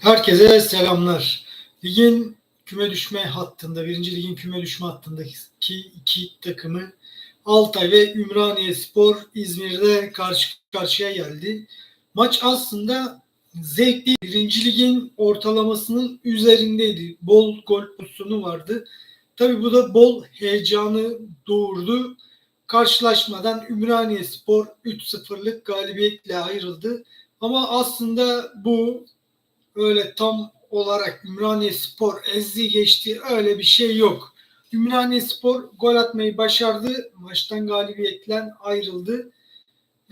Herkese selamlar. Ligin küme düşme hattında, birinci ligin küme düşme hattındaki iki takımı Altay ve Ümraniye Spor İzmir'de karşı karşıya geldi. Maç aslında zevkli. Birinci ligin ortalamasının üzerindeydi. Bol gol pozisyonu vardı. Tabi bu da bol heyecanı doğurdu. Karşılaşmadan Ümraniye Spor 3-0'lık galibiyetle ayrıldı. Ama aslında bu öyle tam olarak Ümraniye Spor ezdi geçti öyle bir şey yok. Ümraniye Spor gol atmayı başardı. Maçtan galibiyetle ayrıldı.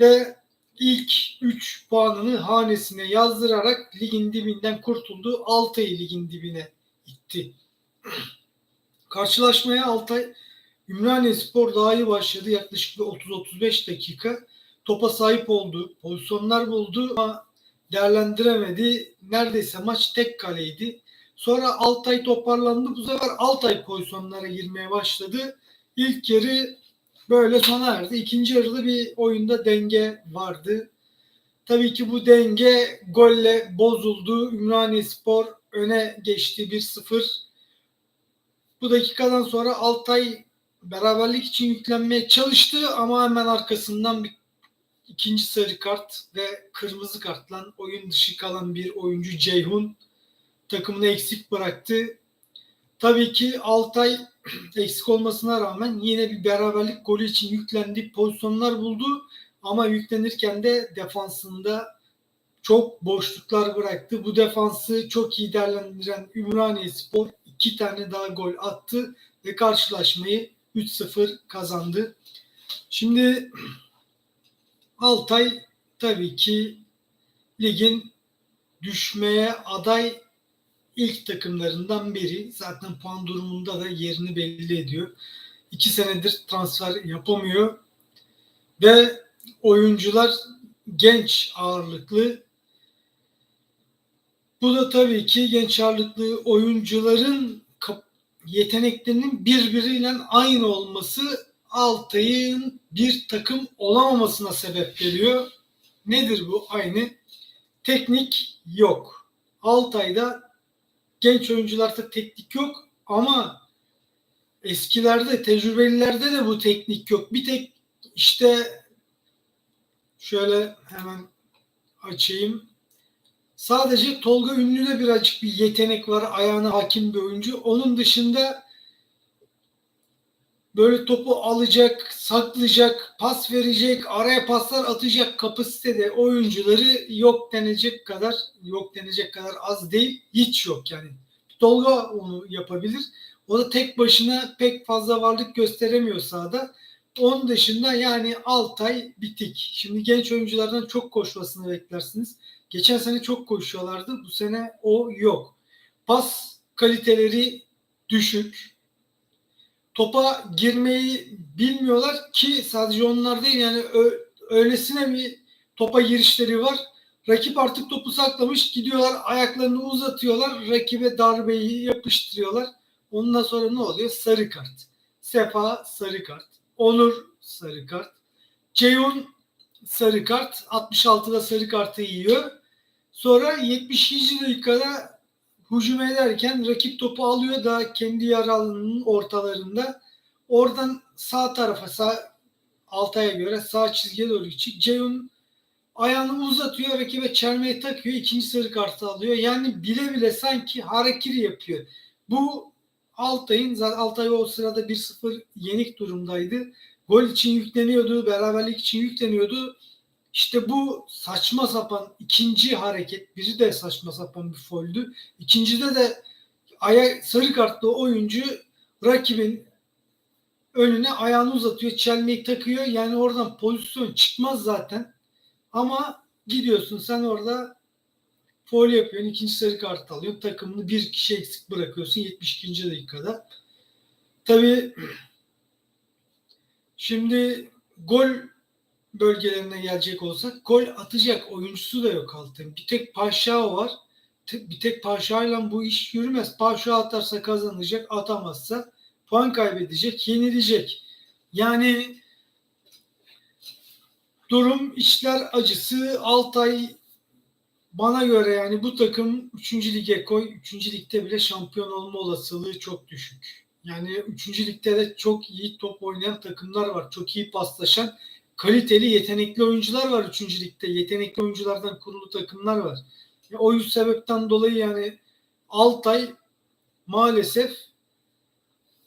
Ve ilk 3 puanını hanesine yazdırarak ligin dibinden kurtuldu. Altay'ı ligin dibine itti. Karşılaşmaya Altay Ümraniye Spor daha iyi başladı. Yaklaşık 30-35 dakika topa sahip oldu. Pozisyonlar buldu ama değerlendiremedi. Neredeyse maç tek kaleydi. Sonra Altay toparlandı. Bu sefer Altay pozisyonlara girmeye başladı. İlk yarı böyle sona erdi. İkinci yarıda bir oyunda denge vardı. Tabii ki bu denge golle bozuldu. Ümraniye Spor öne geçti 1-0. Bu dakikadan sonra Altay beraberlik için yüklenmeye çalıştı ama hemen arkasından bir ikinci sarı kart ve kırmızı kartla oyun dışı kalan bir oyuncu Ceyhun takımını eksik bıraktı. Tabii ki Altay eksik olmasına rağmen yine bir beraberlik golü için yüklendi. Pozisyonlar buldu ama yüklenirken de defansında çok boşluklar bıraktı. Bu defansı çok iyi değerlendiren Ümraniye Spor iki tane daha gol attı ve karşılaşmayı 3-0 kazandı. Şimdi Altay tabii ki ligin düşmeye aday ilk takımlarından biri. Zaten puan durumunda da yerini belli ediyor. İki senedir transfer yapamıyor. Ve oyuncular genç ağırlıklı. Bu da tabii ki genç ağırlıklı oyuncuların yeteneklerinin birbiriyle aynı olması Altay'ın bir takım olamamasına sebep veriyor. Nedir bu? Aynı. Teknik yok. Altay'da genç oyuncularda teknik yok ama eskilerde, tecrübelilerde de bu teknik yok. Bir tek işte şöyle hemen açayım. Sadece Tolga Ünlü'de birazcık bir yetenek var. Ayağına hakim bir oyuncu. Onun dışında böyle topu alacak, saklayacak, pas verecek, araya paslar atacak kapasitede oyuncuları yok denecek kadar yok denecek kadar az değil. Hiç yok yani. Tolga onu yapabilir. O da tek başına pek fazla varlık gösteremiyor sahada. Onun dışında yani Altay bitik. Şimdi genç oyunculardan çok koşmasını beklersiniz. Geçen sene çok koşuyorlardı. Bu sene o yok. Pas kaliteleri düşük topa girmeyi bilmiyorlar ki sadece onlar değil yani öylesine bir topa girişleri var. Rakip artık topu saklamış gidiyorlar ayaklarını uzatıyorlar rakibe darbeyi yapıştırıyorlar. Ondan sonra ne oluyor? Sarı kart. Sefa sarı kart. Onur sarı kart. Ceyhun sarı kart. 66'da sarı kartı yiyor. Sonra 72. dakikada hücum ederken rakip topu alıyor da kendi yarı alanının ortalarında. Oradan sağ tarafa sağ Altay'a göre sağ çizgiye doğru çık. Ceyhun ayağını uzatıyor rakibe çelmeyi takıyor ikinci sarı kartı alıyor. Yani bile bile sanki harekiri yapıyor. Bu Altay'ın zaten Altay o sırada 1-0 yenik durumdaydı. Gol için yükleniyordu, beraberlik için yükleniyordu. İşte bu saçma sapan ikinci hareket, biri de saçma sapan bir foldü. İkincide de aya sarı kartlı oyuncu rakibin önüne ayağını uzatıyor, çelmeyi takıyor. Yani oradan pozisyon çıkmaz zaten. Ama gidiyorsun sen orada foul yapıyorsun. ikinci sarı kart alıyorsun. Takımını bir kişi eksik bırakıyorsun 72. dakikada. Tabii şimdi gol bölgelerine gelecek olsak gol atacak oyuncusu da yok altın. Bir tek Paşa var. Bir tek Paşa'yla bu iş yürümez. Paşa atarsa kazanacak, atamazsa puan kaybedecek, yenilecek. Yani durum işler acısı Altay bana göre yani bu takım 3. lige koy. 3. ligde bile şampiyon olma olasılığı çok düşük. Yani 3. ligde de çok iyi top oynayan takımlar var. Çok iyi paslaşan, kaliteli, yetenekli oyuncular var 3. ligde. Yetenekli oyunculardan kurulu takımlar var. Ya o yüz sebepten dolayı yani Altay maalesef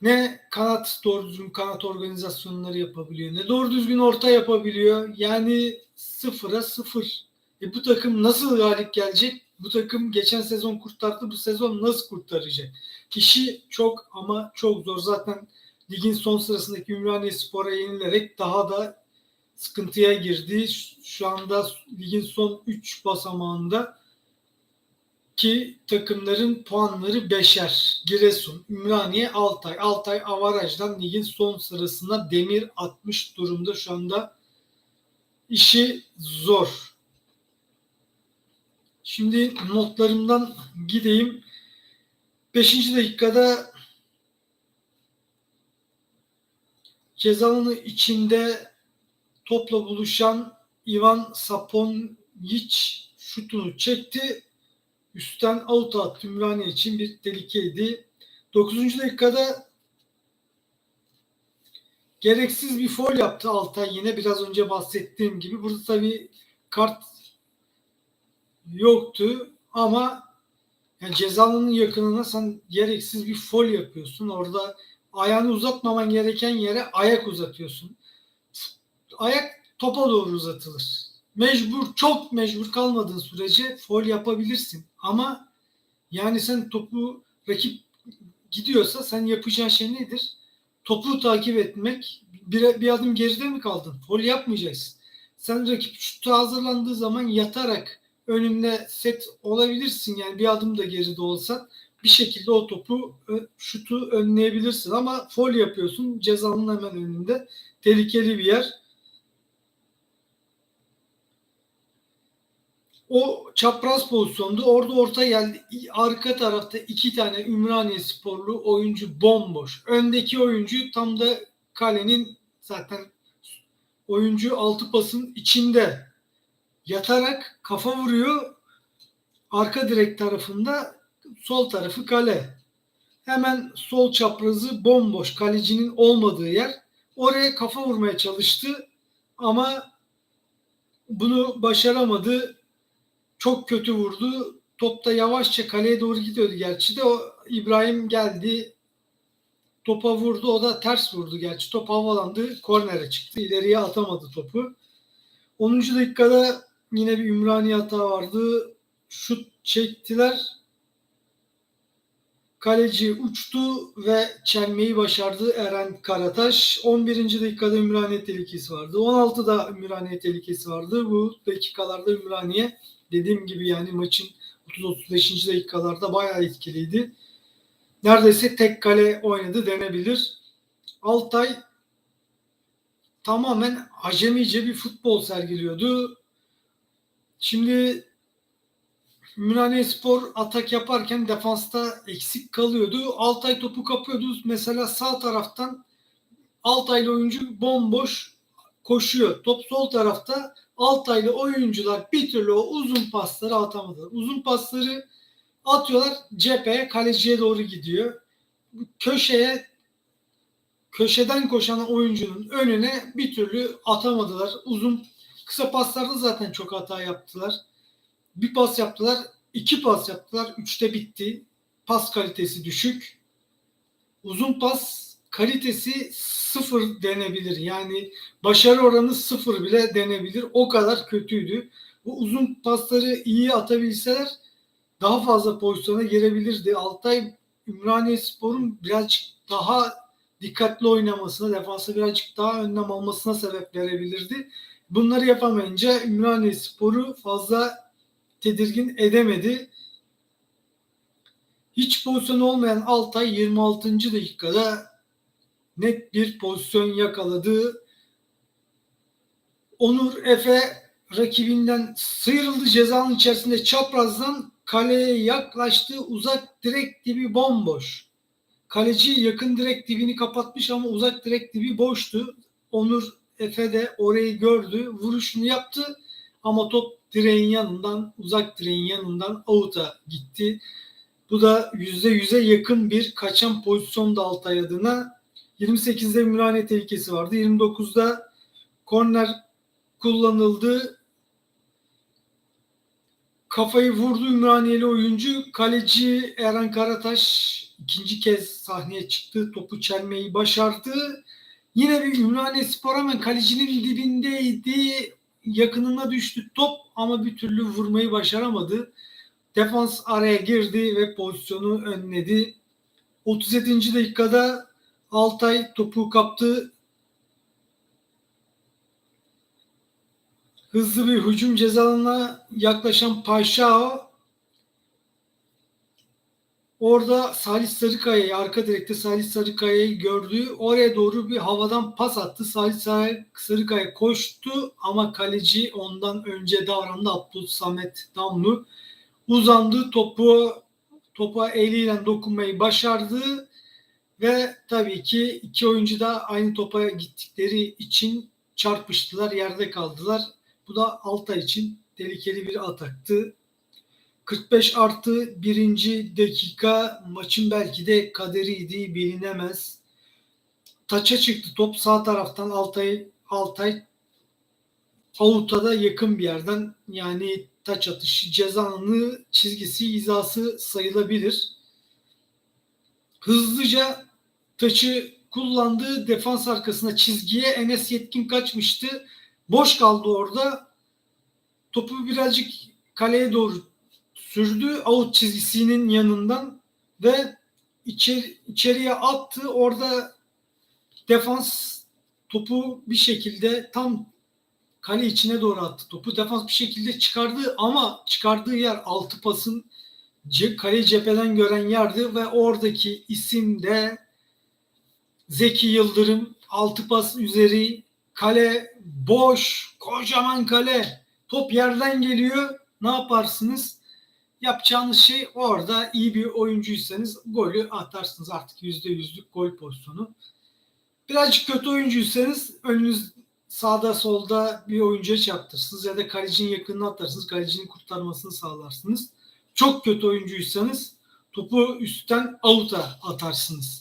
ne kanat doğru düzgün kanat organizasyonları yapabiliyor ne doğru düzgün orta yapabiliyor. Yani sıfıra sıfır. E bu takım nasıl galip gelecek? Bu takım geçen sezon kurtardı. Bu sezon nasıl kurtaracak? İşi çok ama çok zor. Zaten ligin son sırasındaki Ümraniye Spor'a yenilerek daha da sıkıntıya girdi. Şu anda ligin son 3 basamağında ki takımların puanları beşer. Giresun, Ümraniye, Altay. Altay avarajdan ligin son sırasında demir atmış durumda şu anda. İşi zor. Şimdi notlarımdan gideyim. Beşinci dakikada cezalını içinde topla buluşan Ivan Saponjic şutunu çekti üstten out attı Ümraniye için bir tehlikeydi. 9. dakikada gereksiz bir foul yaptı Altay yine biraz önce bahsettiğim gibi. Burada tabii kart yoktu ama yani cezanın yakınına sen gereksiz bir foul yapıyorsun. Orada ayağını uzatmaman gereken yere ayak uzatıyorsun. Ayak topa doğru uzatılır mecbur çok mecbur kalmadığın sürece foul yapabilirsin. Ama yani sen topu rakip gidiyorsa sen yapacağın şey nedir? Topu takip etmek. Bir, bir adım geride mi kaldın? Foul yapmayacaksın. Sen rakip şutu hazırlandığı zaman yatarak önünde set olabilirsin. Yani bir adım da geride olsa bir şekilde o topu şutu önleyebilirsin ama foul yapıyorsun cezanın hemen önünde. Tehlikeli bir yer. O çapraz pozisyonda orada orta geldi. Arka tarafta iki tane Ümraniye sporlu oyuncu bomboş. Öndeki oyuncu tam da kalenin zaten oyuncu altı pasın içinde yatarak kafa vuruyor. Arka direk tarafında sol tarafı kale. Hemen sol çaprazı bomboş kalecinin olmadığı yer. Oraya kafa vurmaya çalıştı ama bunu başaramadı çok kötü vurdu. Top da yavaşça kaleye doğru gidiyordu gerçi de o İbrahim geldi topa vurdu. O da ters vurdu gerçi. Top havalandı. Kornere çıktı. İleriye atamadı topu. 10. dakikada yine bir Ümraniye hata vardı. Şut çektiler. Kaleci uçtu ve çelmeyi başardı Eren Karataş. 11. dakikada Ümraniye tehlikesi vardı. 16'da Ümraniye tehlikesi vardı. Bu dakikalarda Ümraniye dediğim gibi yani maçın 30-35. dakikalarda bayağı etkiliydi. Neredeyse tek kale oynadı denebilir. Altay tamamen acemice bir futbol sergiliyordu. Şimdi Ümraniye Spor atak yaparken defansta eksik kalıyordu. Altay topu kapıyordu. Mesela sağ taraftan Altaylı oyuncu bomboş koşuyor. Top sol tarafta Altaylı oyuncular bir türlü o uzun pasları atamadılar. Uzun pasları atıyorlar cepheye kaleciye doğru gidiyor. Köşeye köşeden koşan oyuncunun önüne bir türlü atamadılar. Uzun kısa paslarda zaten çok hata yaptılar. Bir pas yaptılar, iki pas yaptılar, üçte bitti. Pas kalitesi düşük. Uzun pas kalitesi sıfır denebilir. Yani başarı oranı sıfır bile denebilir. O kadar kötüydü. Bu uzun pasları iyi atabilseler daha fazla pozisyona girebilirdi. Altay Ümraniye Spor'un birazcık daha dikkatli oynamasına, defansa birazcık daha önlem almasına sebep verebilirdi. Bunları yapamayınca Ümraniye Spor'u fazla tedirgin edemedi. Hiç pozisyon olmayan Altay 26. dakikada net bir pozisyon yakaladı. Onur Efe rakibinden sıyrıldı cezanın içerisinde çaprazdan kaleye yaklaştı. Uzak direkt dibi bomboş. Kaleci yakın direkt dibini kapatmış ama uzak direkt dibi boştu. Onur Efe de orayı gördü. Vuruşunu yaptı ama top direğin yanından, uzak direğin yanından out'a gitti. Bu da %100'e yakın bir kaçan pozisyonda Altay adına. 28'de Ümraniye tehlikesi vardı. 29'da korner kullanıldı. Kafayı vurdu Ümraniyeli oyuncu. Kaleci Eren Karataş ikinci kez sahneye çıktı. Topu çelmeyi başardı. Yine bir Ümraniye Spor hemen kalecinin dibindeydi. Yakınına düştü top ama bir türlü vurmayı başaramadı. Defans araya girdi ve pozisyonu önledi. 37. dakikada Altay topu kaptı. Hızlı bir hücum cezalarına yaklaşan Paşao orada Salih Sarıkaya'yı arka direkte Salih Sarıkaya'yı gördü. Oraya doğru bir havadan pas attı. Salih Sarıkaya koştu ama kaleci ondan önce davrandı. Abdül Samet Damlu uzandı topu topa eliyle dokunmayı başardı ve tabii ki iki oyuncu da aynı topa gittikleri için çarpıştılar, yerde kaldılar. Bu da Altay için tehlikeli bir ataktı. 45 artı birinci dakika maçın belki de kaderiydi bilinemez. Taça çıktı top sağ taraftan Altay Altay Avut'a da yakın bir yerden yani taç atışı cezanı çizgisi hizası sayılabilir. Hızlıca taçı kullandığı defans arkasına çizgiye Enes Yetkin kaçmıştı. Boş kaldı orada. Topu birazcık kaleye doğru sürdü. Out çizgisinin yanından ve içeri, içeriye attı. Orada defans topu bir şekilde tam kale içine doğru attı. Topu defans bir şekilde çıkardı ama çıkardığı yer altı pasın kale cepheden gören yerdi ve oradaki isim de Zeki Yıldırım altı pas üzeri kale boş kocaman kale. Top yerden geliyor. Ne yaparsınız? Yapacağınız şey orada iyi bir oyuncuysanız golü atarsınız. Artık yüzde yüzlük gol pozisyonu. Birazcık kötü oyuncuysanız önünüz sağda solda bir oyuncuya çarptırsınız ya da kalecinin yakınına atarsınız. Kalecinin kurtarmasını sağlarsınız. Çok kötü oyuncuysanız topu üstten avuta atarsınız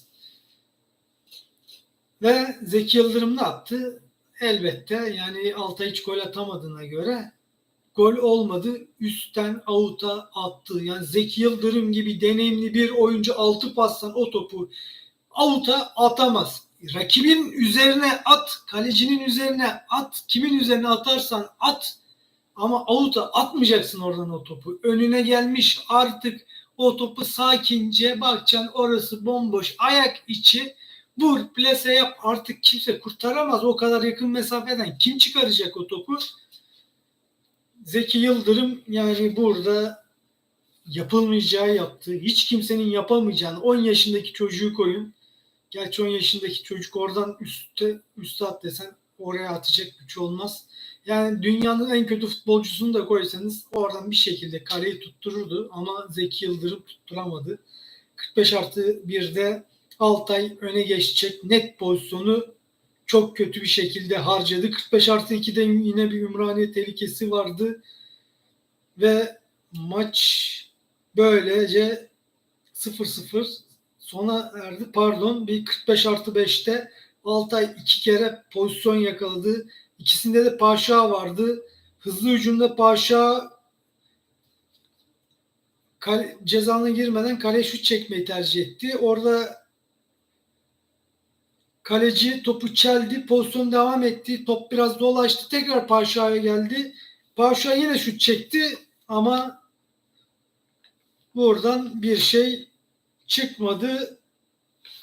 ve Zeki Yıldırım ne yaptı? Elbette yani Altay hiç gol atamadığına göre gol olmadı. Üstten avuta attı. Yani Zeki Yıldırım gibi deneyimli bir oyuncu altı pastan o topu avuta atamaz. Rakibin üzerine at, kalecinin üzerine at, kimin üzerine atarsan at ama avuta atmayacaksın oradan o topu. Önüne gelmiş artık o topu sakince bakacaksın orası bomboş ayak içi Vur, plase yap. Artık kimse kurtaramaz. O kadar yakın mesafeden kim çıkaracak o topu? Zeki Yıldırım yani burada yapılmayacağı yaptı. Hiç kimsenin yapamayacağını 10 yaşındaki çocuğu koyun. Gerçi 10 yaşındaki çocuk oradan üstte at desen oraya atacak güç olmaz. Yani dünyanın en kötü futbolcusunu da koysanız oradan bir şekilde kareyi tuttururdu ama Zeki Yıldırım tutturamadı. 45 artı 1'de Altay öne geçecek net pozisyonu çok kötü bir şekilde harcadı. 45 artı 2'de yine bir Ümraniye tehlikesi vardı. Ve maç böylece 0-0 sona erdi. Pardon bir 45 artı 5'te Altay iki kere pozisyon yakaladı. İkisinde de Paşa vardı. Hızlı hücumda Paşa kale, cezana girmeden kale şut çekmeyi tercih etti. Orada Kaleci topu çeldi. Pozisyon devam etti. Top biraz dolaştı. Tekrar Paşa'ya geldi. Paşa yine şut çekti ama buradan bir şey çıkmadı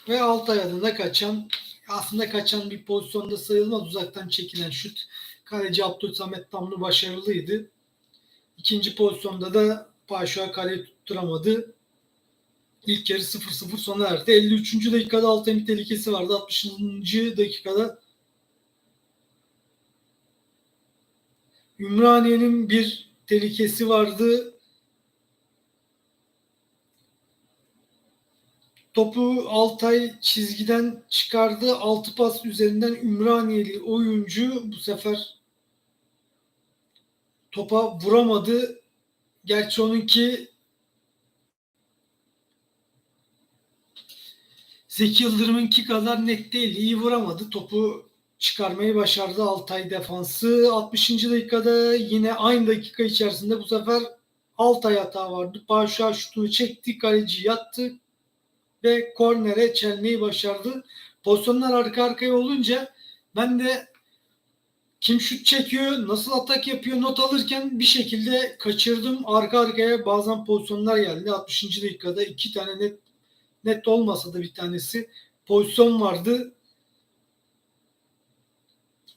ve Altay adına kaçan aslında kaçan bir pozisyonda sayılmaz uzaktan çekilen şut. Kaleci Abdülsamet Damlı başarılıydı. İkinci pozisyonda da Paşa kale tutturamadı. İlk yarı 0-0 sona erdi. 53. dakikada Altay'ın tehlikesi vardı. 60. dakikada Ümraniye'nin bir tehlikesi vardı. Topu Altay çizgiden çıkardı. Altı pas üzerinden Ümraniyeli oyuncu bu sefer topa vuramadı. Gerçi onunki Zeki Yıldırım'ınki kadar net değil. İyi vuramadı. Topu çıkarmayı başardı Altay defansı. 60. dakikada yine aynı dakika içerisinde bu sefer Altay hata vardı. Paşa şutunu çekti. Kaleci yattı ve kornere çelmeyi başardı. Pozisyonlar arka arkaya olunca ben de kim şut çekiyor, nasıl atak yapıyor not alırken bir şekilde kaçırdım. Arka arkaya bazen pozisyonlar geldi. 60. dakikada iki tane net net olmasa da bir tanesi pozisyon vardı.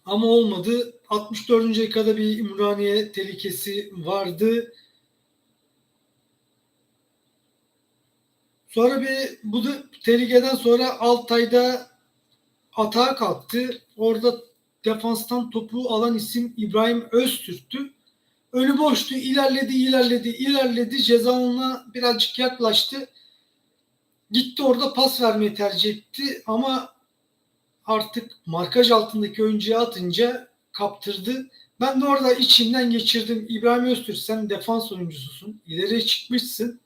Ama olmadı. 64. dakikada bir Ümraniye tehlikesi vardı. Sonra bir bu da tehlikeden sonra Altay'da atağa kalktı. Orada defanstan topu alan isim İbrahim Öztürk'tü. Önü boştu. ilerledi, ilerledi, ilerledi. Ceza alanına birazcık yaklaştı. Gitti orada pas vermeyi tercih etti ama artık markaj altındaki oyuncuya atınca kaptırdı. Ben de orada içinden geçirdim. İbrahim Öztürk sen defans oyuncususun. İleriye çıkmışsın.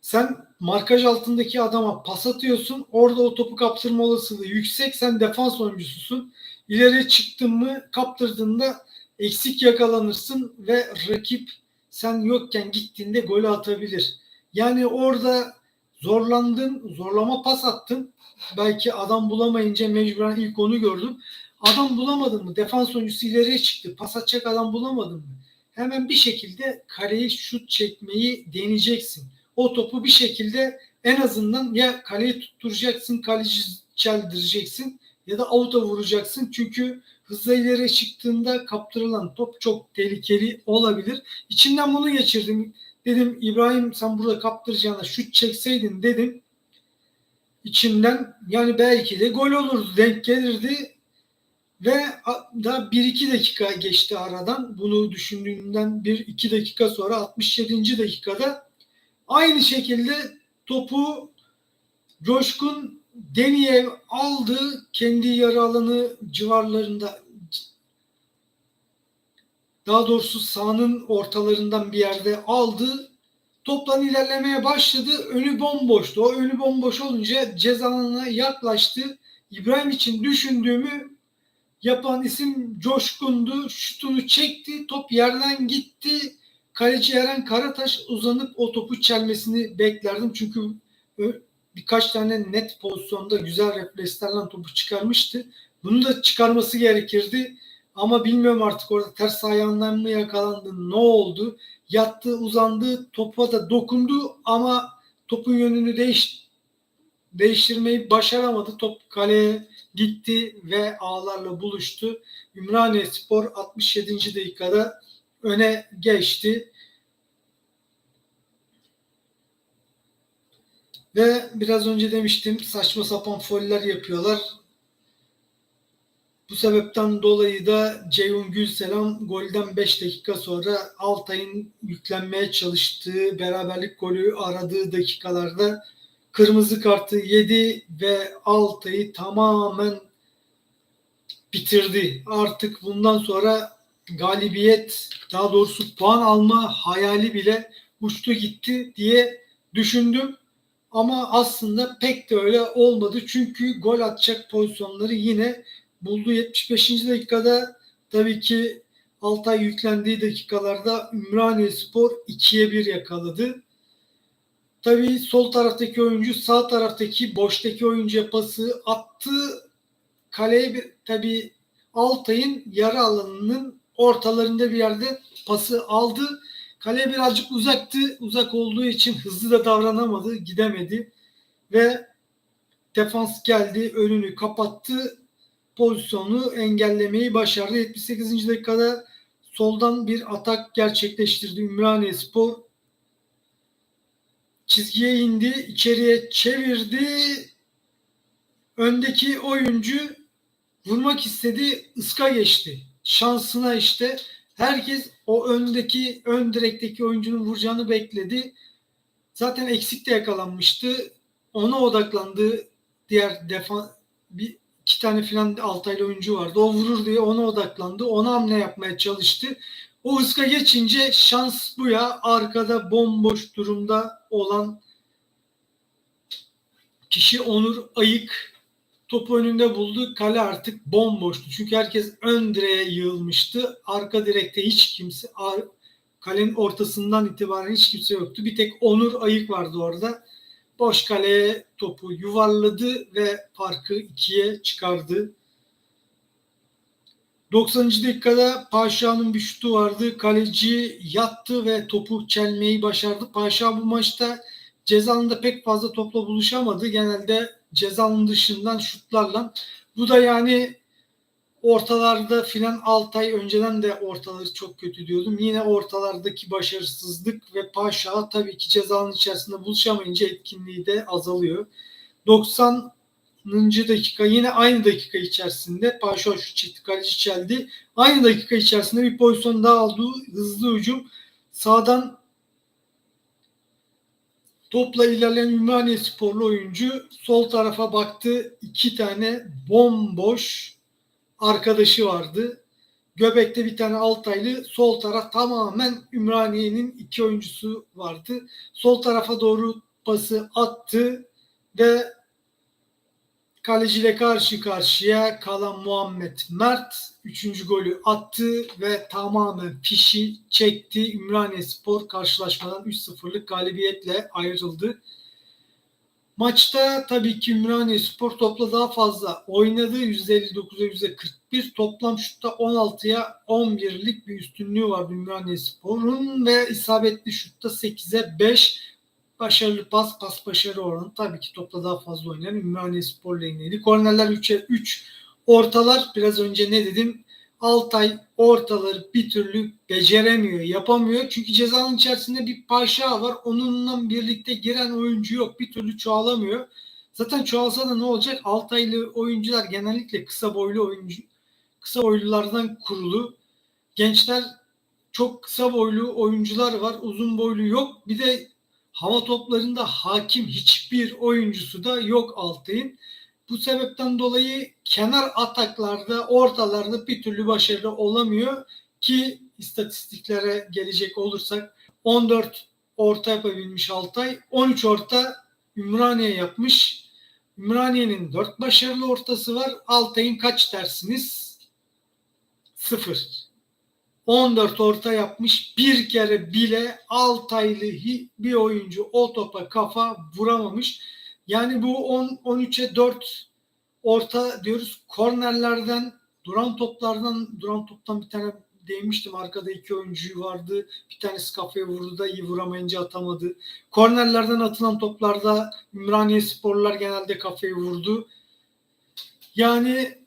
Sen markaj altındaki adama pas atıyorsun. Orada o topu kaptırma olasılığı yüksek. Sen defans oyuncususun. İleriye çıktın mı kaptırdığında eksik yakalanırsın ve rakip sen yokken gittiğinde golü atabilir. Yani orada zorlandın, zorlama pas attın. Belki adam bulamayınca mecburen ilk onu gördüm. Adam bulamadın mı? Defans oyuncusu ileriye çıktı. Pas atacak adam bulamadın mı? Hemen bir şekilde kareyi şut çekmeyi deneyeceksin. O topu bir şekilde en azından ya kaleyi tutturacaksın, kaleci çeldireceksin ya da avuta vuracaksın. Çünkü hızla ileriye çıktığında kaptırılan top çok tehlikeli olabilir. İçinden bunu geçirdim. Dedim İbrahim sen burada kaptıracağına şut çekseydin dedim. İçimden yani belki de gol olurdu denk gelirdi. Ve da 1-2 dakika geçti aradan. Bunu düşündüğümden 1-2 dakika sonra 67. dakikada aynı şekilde topu Coşkun Deniyev aldı. Kendi yarı alanı civarlarında daha doğrusu sahanın ortalarından bir yerde aldı. Toplan ilerlemeye başladı. Önü bomboştu. O önü bomboş olunca ceza yaklaştı. İbrahim için düşündüğümü yapan isim Coşkun'du. Şutunu çekti. Top yerden gitti. Kaleci Eren Karataş uzanıp o topu çelmesini beklerdim. Çünkü birkaç tane net pozisyonda güzel reflekslerle topu çıkarmıştı. Bunu da çıkarması gerekirdi. Ama bilmiyorum artık orada ters ayağından mı yakalandı, ne oldu? Yattı, uzandı, topa da dokundu ama topun yönünü değiş, değiştirmeyi başaramadı. Top kaleye gitti ve ağlarla buluştu. Ümraniye Spor 67. dakikada öne geçti. Ve biraz önce demiştim saçma sapan foller yapıyorlar. Bu sebepten dolayı da Ceyhun Gülselam golden 5 dakika sonra Altay'ın yüklenmeye çalıştığı beraberlik golü aradığı dakikalarda kırmızı kartı yedi ve Altay'ı tamamen bitirdi. Artık bundan sonra galibiyet daha doğrusu puan alma hayali bile uçtu gitti diye düşündüm. Ama aslında pek de öyle olmadı. Çünkü gol atacak pozisyonları yine buldu 75. dakikada tabii ki Altay yüklendiği dakikalarda Ümraniye Spor 2'ye 1 yakaladı. Tabii sol taraftaki oyuncu sağ taraftaki boştaki oyuncuya pası attı. Kaleye bir tabii Altay'ın yarı alanının ortalarında bir yerde pası aldı. Kale birazcık uzaktı. Uzak olduğu için hızlı da davranamadı. Gidemedi. Ve defans geldi. Önünü kapattı pozisyonu engellemeyi başardı. 78. dakikada soldan bir atak gerçekleştirdi Ümraniye Spor. Çizgiye indi, içeriye çevirdi. Öndeki oyuncu vurmak istedi, ıska geçti. Şansına işte herkes o öndeki ön direkteki oyuncunun vuracağını bekledi. Zaten eksik de yakalanmıştı. Ona odaklandı diğer defa bir iki tane filan Altaylı oyuncu vardı. O vurur diye ona odaklandı. Ona hamle yapmaya çalıştı. O ıska geçince şans bu ya. Arkada bomboş durumda olan kişi Onur Ayık topu önünde buldu. Kale artık bomboştu. Çünkü herkes ön direğe yığılmıştı. Arka direkte hiç kimse kalenin ortasından itibaren hiç kimse yoktu. Bir tek Onur Ayık vardı orada. Boş kaleye topu yuvarladı ve farkı ikiye çıkardı. 90. dakikada Paşa'nın bir şutu vardı. Kaleci yattı ve topu çelmeyi başardı. Paşa bu maçta cezalında pek fazla topla buluşamadı. Genelde cezanın dışından şutlarla. Bu da yani ortalarda filan Altay önceden de ortaları çok kötü diyordum. Yine ortalardaki başarısızlık ve Paşa tabii ki cezanın içerisinde buluşamayınca etkinliği de azalıyor. 90 dakika yine aynı dakika içerisinde Paşa şu çekti kaleci çeldi. Aynı dakika içerisinde bir pozisyon daha aldı. Hızlı hücum. Sağdan topla ilerleyen Ümraniye sporlu oyuncu sol tarafa baktı. iki tane bomboş arkadaşı vardı. Göbekte bir tane Altaylı, sol taraf tamamen Ümraniye'nin iki oyuncusu vardı. Sol tarafa doğru pası attı ve kaleciyle karşı karşıya kalan Muhammed Mert 3. golü attı ve tamamen fişi çekti. Ümraniye Spor karşılaşmadan 3-0'lık galibiyetle ayrıldı. Maçta tabii ki Ümraniye Spor topla daha fazla oynadı. %59'a %41. Toplam şutta 16'ya 11'lik bir üstünlüğü vardı Ümraniye Spor'un ve isabetli şutta 8'e 5 başarılı pas, pas başarı oranı tabii ki topla daha fazla oynayan Ümraniye Spor lehineydi. Kornerler 3'e 3. Ortalar biraz önce ne dedim? Altay ortaları bir türlü beceremiyor, yapamıyor. Çünkü cezanın içerisinde bir paşa var. Onunla birlikte giren oyuncu yok. Bir türlü çoğalamıyor. Zaten çoğalsa da ne olacak? Altaylı oyuncular genellikle kısa boylu oyuncu, kısa boylulardan kurulu. Gençler çok kısa boylu oyuncular var. Uzun boylu yok. Bir de hava toplarında hakim hiçbir oyuncusu da yok Altay'ın. Bu sebepten dolayı kenar ataklarda, ortalarda bir türlü başarılı olamıyor ki istatistiklere gelecek olursak 14 orta yapabilmiş Altay, 13 orta Ümraniye yapmış. Ümraniye'nin 4 başarılı ortası var. Altay'ın kaç dersiniz? 0. 14 orta yapmış. Bir kere bile Altaylı bir oyuncu o topa kafa vuramamış. Yani bu 10 13'e 4 orta diyoruz. Kornerlerden, duran toplardan, duran toptan bir tane değmiştim. Arkada iki oyuncu vardı. Bir tanesi kafaya vurdu da iyi vuramayınca atamadı. Kornerlerden atılan toplarda Ümraniye sporlar genelde kafayı vurdu. Yani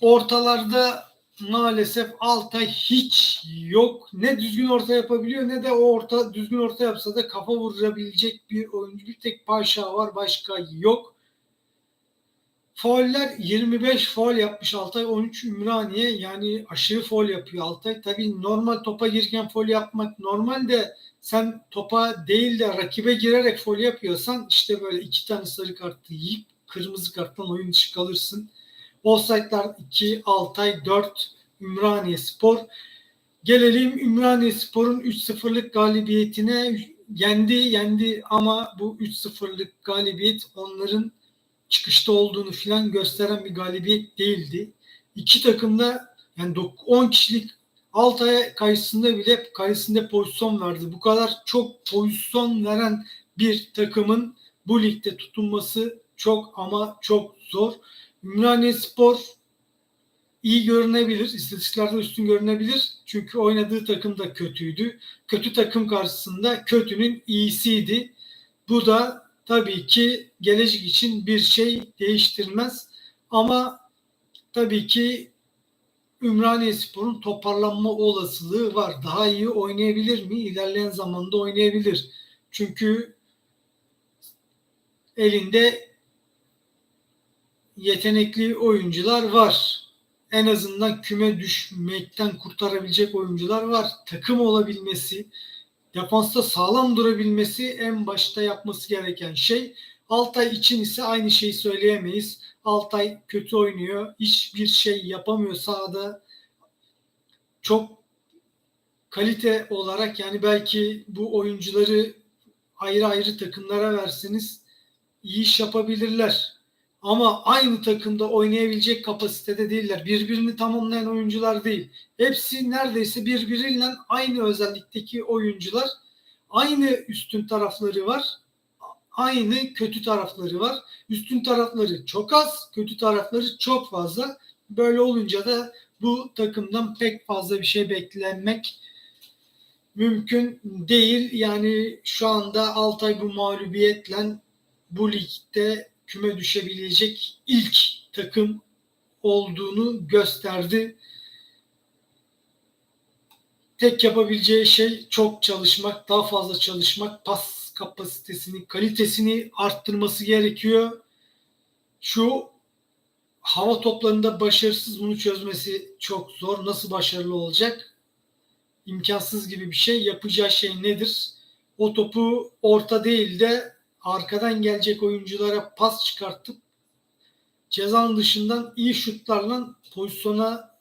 ortalarda maalesef Altay hiç yok. Ne düzgün orta yapabiliyor ne de o orta düzgün orta yapsa da kafa vurabilecek bir oyuncu. Bir tek Paşa var başka yok. Fauller 25 faul yapmış Altay 13 Ümraniye yani aşırı faul yapıyor Altay. Tabii normal topa girken faul yapmak normal de sen topa değil de rakibe girerek faul yapıyorsan işte böyle iki tane sarı kartı yiyip kırmızı karttan oyun dışı kalırsın. Offside'lar 2, Altay 4, Ümraniye Spor. Gelelim Ümraniye Spor'un 3-0'lık galibiyetine yendi yendi ama bu 3-0'lık galibiyet onların çıkışta olduğunu filan gösteren bir galibiyet değildi. İki takım da yani 10 kişilik Altay karşısında bile karşısında pozisyon verdi. Bu kadar çok pozisyon veren bir takımın bu ligde tutunması çok ama çok zor. Ümraniye Spor iyi görünebilir. İstatistiklerde üstün görünebilir. Çünkü oynadığı takım da kötüydü. Kötü takım karşısında kötünün iyisiydi. Bu da tabii ki gelecek için bir şey değiştirmez. Ama tabii ki Ümraniye Spor'un toparlanma olasılığı var. Daha iyi oynayabilir mi? İlerleyen zamanda oynayabilir. Çünkü elinde yetenekli oyuncular var. En azından küme düşmekten kurtarabilecek oyuncular var. Takım olabilmesi, defansta sağlam durabilmesi en başta yapması gereken şey. Altay için ise aynı şeyi söyleyemeyiz. Altay kötü oynuyor. Hiçbir şey yapamıyor sahada. Çok kalite olarak yani belki bu oyuncuları ayrı ayrı takımlara verseniz iyi iş yapabilirler. Ama aynı takımda oynayabilecek kapasitede değiller. Birbirini tamamlayan oyuncular değil. Hepsi neredeyse birbiriyle aynı özellikteki oyuncular. Aynı üstün tarafları var. Aynı kötü tarafları var. Üstün tarafları çok az, kötü tarafları çok fazla. Böyle olunca da bu takımdan pek fazla bir şey beklenmek mümkün değil. Yani şu anda Altay bu mağlubiyetle bu ligde küme düşebilecek ilk takım olduğunu gösterdi. Tek yapabileceği şey çok çalışmak, daha fazla çalışmak, pas kapasitesini, kalitesini arttırması gerekiyor. Şu hava toplarında başarısız bunu çözmesi çok zor. Nasıl başarılı olacak? İmkansız gibi bir şey. Yapacağı şey nedir? O topu orta değil de arkadan gelecek oyunculara pas çıkartıp cezanın dışından iyi şutlarla pozisyona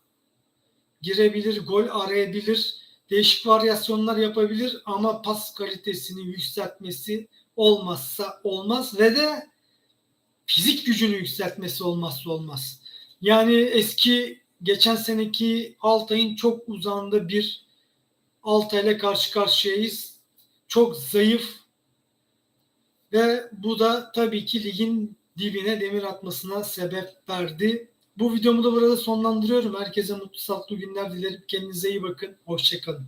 girebilir, gol arayabilir, değişik varyasyonlar yapabilir ama pas kalitesini yükseltmesi olmazsa olmaz ve de fizik gücünü yükseltmesi olmazsa olmaz. Yani eski geçen seneki Altay'ın çok uzağında bir Altay'la karşı karşıyayız. Çok zayıf ve bu da tabii ki ligin dibine demir atmasına sebep verdi. Bu videomu da burada sonlandırıyorum. Herkese mutlu sağlıklı günler dilerim. Kendinize iyi bakın. Hoşçakalın.